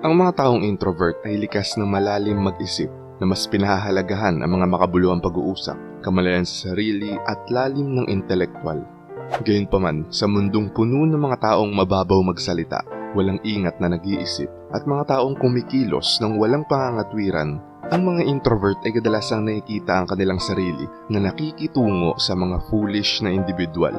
Ang mga taong introvert ay likas na malalim mag-isip na mas pinahahalagahan ang mga makabuluhang pag-uusap, kamalayan sa sarili at lalim ng intelektual. Gayunpaman, sa mundong puno ng mga taong mababaw magsalita, walang ingat na nag-iisip, at mga taong kumikilos ng walang pangangatwiran, ang mga introvert ay kadalasang nakikita ang kanilang sarili na nakikitungo sa mga foolish na individual.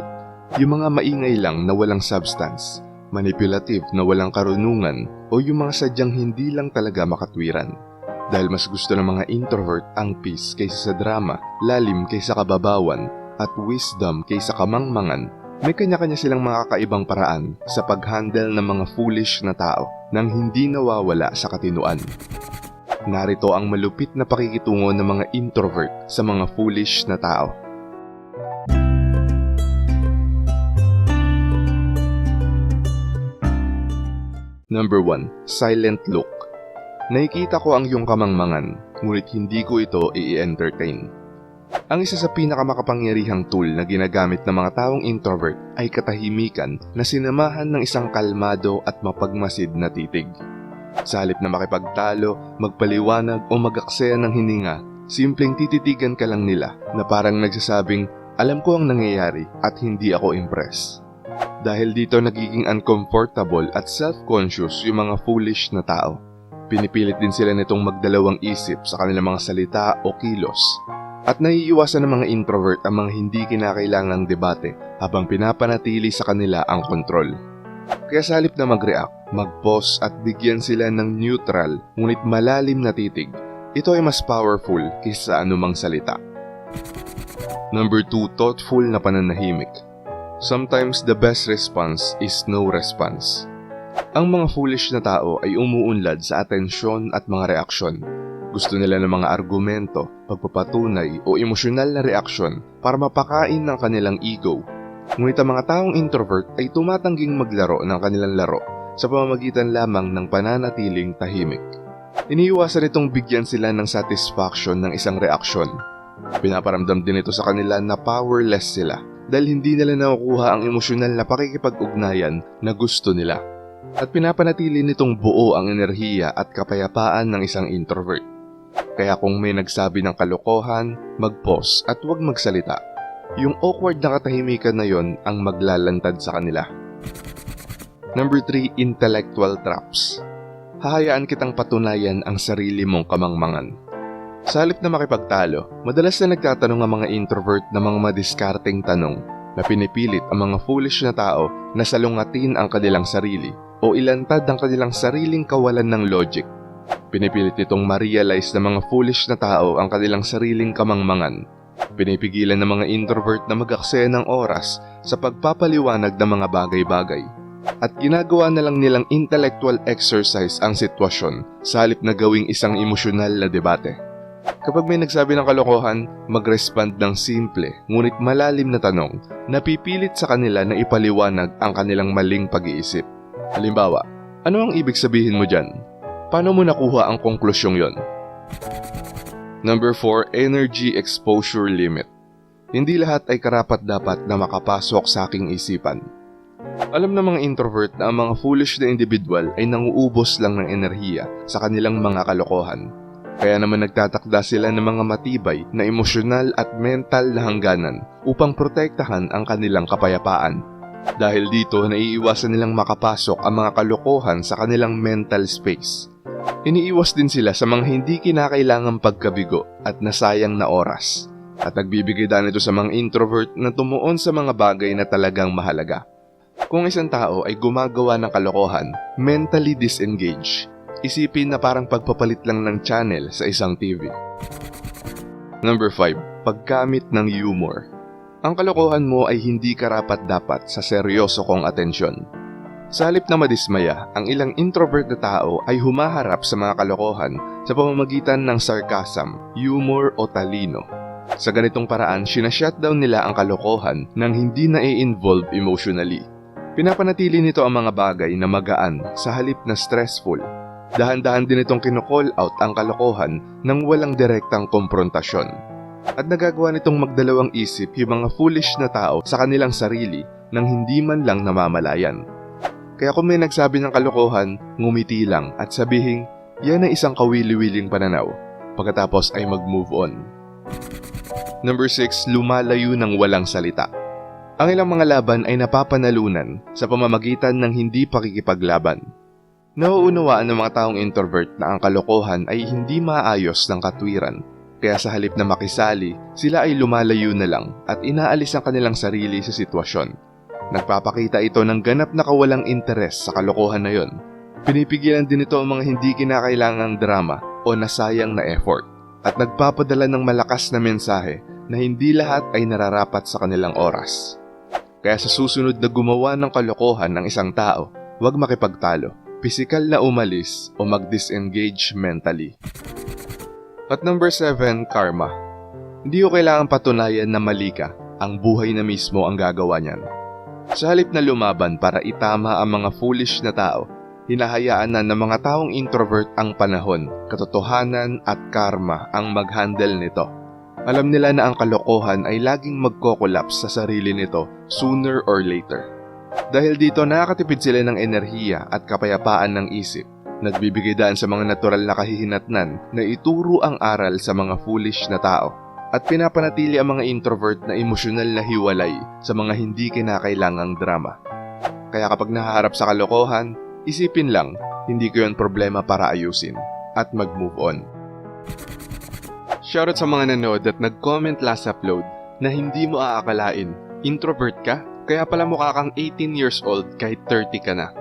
Yung mga maingay lang na walang substance, manipulative na walang karunungan, o yung mga sadyang hindi lang talaga makatwiran. Dahil mas gusto ng mga introvert ang peace kaysa sa drama, lalim kaysa kababawan, at wisdom kaysa kamangmangan, may kanya-kanya silang mga kakaibang paraan sa pag-handle ng mga foolish na tao nang hindi nawawala sa katinuan. Narito ang malupit na pakikitungo ng mga introvert sa mga foolish na tao. Number 1. Silent Look Nakikita ko ang iyong kamangmangan, ngunit hindi ko ito i-entertain. Ang isa sa pinakamakapangyarihang tool na ginagamit ng mga taong introvert ay katahimikan na sinamahan ng isang kalmado at mapagmasid na titig. Sa halip na makipagtalo, magpaliwanag o magaksaya ng hininga, simpleng tititigan ka lang nila na parang nagsasabing, alam ko ang nangyayari at hindi ako impress. Dahil dito nagiging uncomfortable at self-conscious yung mga foolish na tao. Pinipilit din sila nitong magdalawang isip sa kanilang mga salita o kilos. At naiiwasan ng mga introvert ang mga hindi kinakailangang debate habang pinapanatili sa kanila ang kontrol. Kaya sa halip na mag-react, mag-pause at bigyan sila ng neutral ngunit malalim na titig, ito ay mas powerful kaysa sa anumang salita. Number 2, thoughtful na pananahimik. Sometimes the best response is no response. Ang mga foolish na tao ay umuunlad sa atensyon at mga reaksyon. Gusto nila ng mga argumento, pagpapatunay o emosyonal na reaksyon para mapakain ng kanilang ego. Ngunit ang mga taong introvert ay tumatangging maglaro ng kanilang laro sa pamamagitan lamang ng pananatiling tahimik. Iniiwasan itong bigyan sila ng satisfaction ng isang reaksyon. Pinaparamdam din ito sa kanila na powerless sila dahil hindi nila nakukuha ang emosyonal na pakikipag-ugnayan na gusto nila. At pinapanatili nitong buo ang enerhiya at kapayapaan ng isang introvert. Kaya kung may nagsabi ng kalokohan, mag-pause at huwag magsalita. Yung awkward na katahimikan na yon ang maglalantad sa kanila. Number 3, intellectual traps. Hahayaan kitang patunayan ang sarili mong kamangmangan. Sa halip na makipagtalo, madalas na nagtatanong ang mga introvert ng mga madiskarteng tanong na pinipilit ang mga foolish na tao na salungatin ang kanilang sarili o ilantad ang kanilang sariling kawalan ng logic. Pinipilit itong ma-realize ng mga foolish na tao ang kanilang sariling kamangmangan. Pinipigilan ng mga introvert na mag-aksaya ng oras sa pagpapaliwanag ng mga bagay-bagay. At ginagawa na lang nilang intellectual exercise ang sitwasyon sa halip na gawing isang emosyonal na debate. Kapag may nagsabi ng kalokohan, mag-respond ng simple ngunit malalim na tanong na pipilit sa kanila na ipaliwanag ang kanilang maling pag-iisip. Halimbawa, ano ang ibig sabihin mo dyan? Paano mo nakuha ang konklusyong yon? Number 4, Energy Exposure Limit. Hindi lahat ay karapat dapat na makapasok sa aking isipan. Alam ng mga introvert na ang mga foolish na individual ay nanguubos lang ng enerhiya sa kanilang mga kalokohan. Kaya naman nagtatakda sila ng mga matibay na emosyonal at mental na hangganan upang protektahan ang kanilang kapayapaan. Dahil dito, naiiwasan nilang makapasok ang mga kalokohan sa kanilang mental space. Iniiwas din sila sa mga hindi kinakailangang pagkabigo at nasayang na oras. At nagbibigay daan ito sa mga introvert na tumuon sa mga bagay na talagang mahalaga. Kung isang tao ay gumagawa ng kalokohan, mentally disengage, isipin na parang pagpapalit lang ng channel sa isang TV. Number 5. Paggamit ng humor. Ang kalokohan mo ay hindi karapat dapat sa seryoso kong atensyon. Sa halip na madismaya, ang ilang introvert na tao ay humaharap sa mga kalokohan sa pamamagitan ng sarcasm, humor o talino. Sa ganitong paraan, sinashutdown nila ang kalokohan nang hindi na i-involve emotionally. Pinapanatili nito ang mga bagay na magaan sa halip na stressful. Dahan-dahan din itong kinocall out ang kalokohan nang walang direktang komprontasyon. At nagagawa nitong magdalawang isip yung mga foolish na tao sa kanilang sarili nang hindi man lang namamalayan. Kaya kung may nagsabi ng kalokohan, ngumiti lang at sabihin, yan ay isang kawili-wiling pananaw. Pagkatapos ay mag-move on. Number 6, lumalayo ng walang salita. Ang ilang mga laban ay napapanalunan sa pamamagitan ng hindi pakikipaglaban. Nauunawaan ng mga taong introvert na ang kalokohan ay hindi maayos ng katwiran, kaya sa halip na makisali, sila ay lumalayo na lang at inaalis ang kanilang sarili sa sitwasyon. Nagpapakita ito ng ganap na kawalang interes sa kalokohan na yon. Pinipigilan din ito ang mga hindi kinakailangang drama o nasayang na effort at nagpapadala ng malakas na mensahe na hindi lahat ay nararapat sa kanilang oras. Kaya sa susunod na gumawa ng kalokohan ng isang tao, huwag makipagtalo, pisikal na umalis o mag-disengage mentally. At number 7, karma. Hindi ko kailangan patunayan na mali ka, ang buhay na mismo ang gagawa niyan. Sa halip na lumaban para itama ang mga foolish na tao, hinahayaan na ng mga taong introvert ang panahon, katotohanan at karma ang mag-handle nito. Alam nila na ang kalokohan ay laging magkokolaps sa sarili nito sooner or later. Dahil dito nakakatipid sila ng enerhiya at kapayapaan ng isip. Nagbibigay daan sa mga natural na kahihinatnan na ituro ang aral sa mga foolish na tao. At pinapanatili ang mga introvert na emosyonal na hiwalay sa mga hindi kinakailangang drama. Kaya kapag nahaharap sa kalokohan, isipin lang, hindi ko yon problema para ayusin at mag-move on. Shoutout sa mga nanood at nag-comment last upload na hindi mo aakalain, introvert ka? Kaya pala mukha kang 18 years old kahit 30 ka na.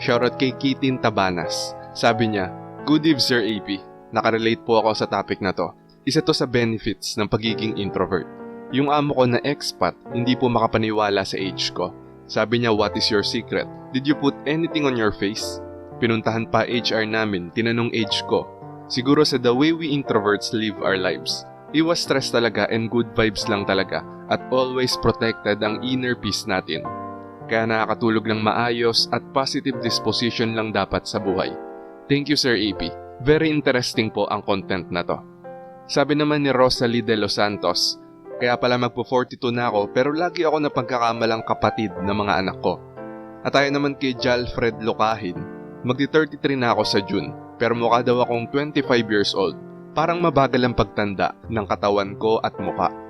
Shoutout kay Kitin Tabanas. Sabi niya, Good eve Sir AP. Nakarelate po ako sa topic na to. Isa to sa benefits ng pagiging introvert. Yung amo ko na expat, hindi po makapaniwala sa age ko. Sabi niya, what is your secret? Did you put anything on your face? Pinuntahan pa HR namin, tinanong age ko. Siguro sa the way we introverts live our lives. Iwas stress talaga and good vibes lang talaga at always protected ang inner peace natin. Kaya nakakatulog ng maayos at positive disposition lang dapat sa buhay. Thank you Sir AP. Very interesting po ang content na to. Sabi naman ni Rosalie de los Santos, kaya pala magpo-42 na ako pero lagi ako na pagkakamalang kapatid ng mga anak ko. At tayo naman kay Jalfred Lokahin, magti-33 na ako sa June pero mukha daw akong 25 years old. Parang mabagal ang pagtanda ng katawan ko at muka.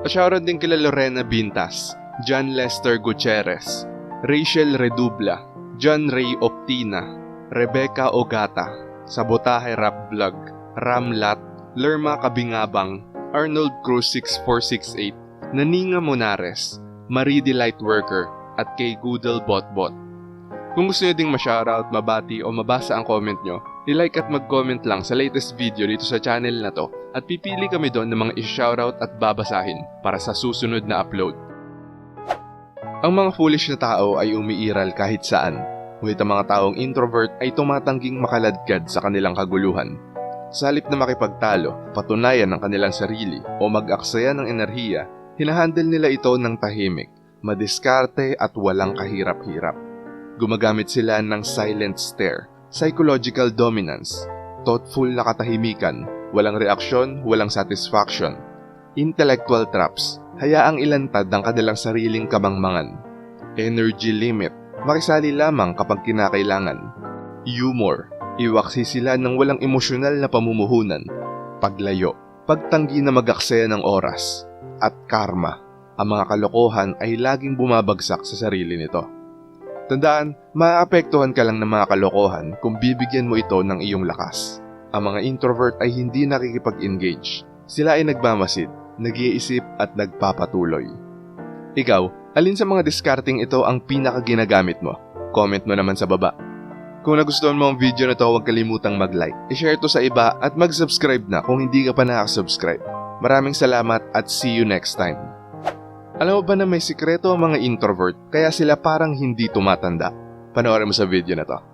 Shoutout din kila Lorena Bintas, John Lester Gutierrez, Rachel Redubla, John Ray Optina, Rebecca Ogata, Sabotahe Rap Vlog, Ramlat, Lerma Kabingabang, Arnold Cruz 6468, Naninga Monares, Marie Delight Worker, at kay Goodle Botbot. Kung gusto nyo ding ma-shoutout, mabati o mabasa ang comment nyo, i-like at mag-comment lang sa latest video dito sa channel na to at pipili kami doon ng mga i-shoutout at babasahin para sa susunod na upload. Ang mga foolish na tao ay umiiral kahit saan, ngunit ang mga taong introvert ay tumatangging makaladkad sa kanilang kaguluhan. Sa halip na makipagtalo, patunayan ng kanilang sarili o mag-aksaya ng enerhiya, hinahandle nila ito ng tahimik, madiskarte at walang kahirap-hirap. Gumagamit sila ng silent stare, psychological dominance, thoughtful na katahimikan, walang reaksyon, walang satisfaction, intellectual traps, hayaang ilantad ang kanilang sariling kamangmangan, energy limit, makisali lamang kapag kinakailangan, humor, iwaksi sila ng walang emosyonal na pamumuhunan, paglayo, pagtanggi na mag-aksaya ng oras, at karma, ang mga kalokohan ay laging bumabagsak sa sarili nito. Tandaan, maaapektuhan ka lang ng mga kalokohan kung bibigyan mo ito ng iyong lakas. Ang mga introvert ay hindi nakikipag-engage. Sila ay nagmamasid, nag-iisip at nagpapatuloy. Ikaw, alin sa mga discarding ito ang pinaka-ginagamit mo? Comment mo naman sa baba. Kung nagustuhan mo ang video na to, huwag kalimutang mag-like, i-share to sa iba at mag-subscribe na kung hindi ka pa nakasubscribe. Maraming salamat at see you next time. Alam mo ba na may sikreto ang mga introvert kaya sila parang hindi tumatanda? Panoorin mo sa video na to.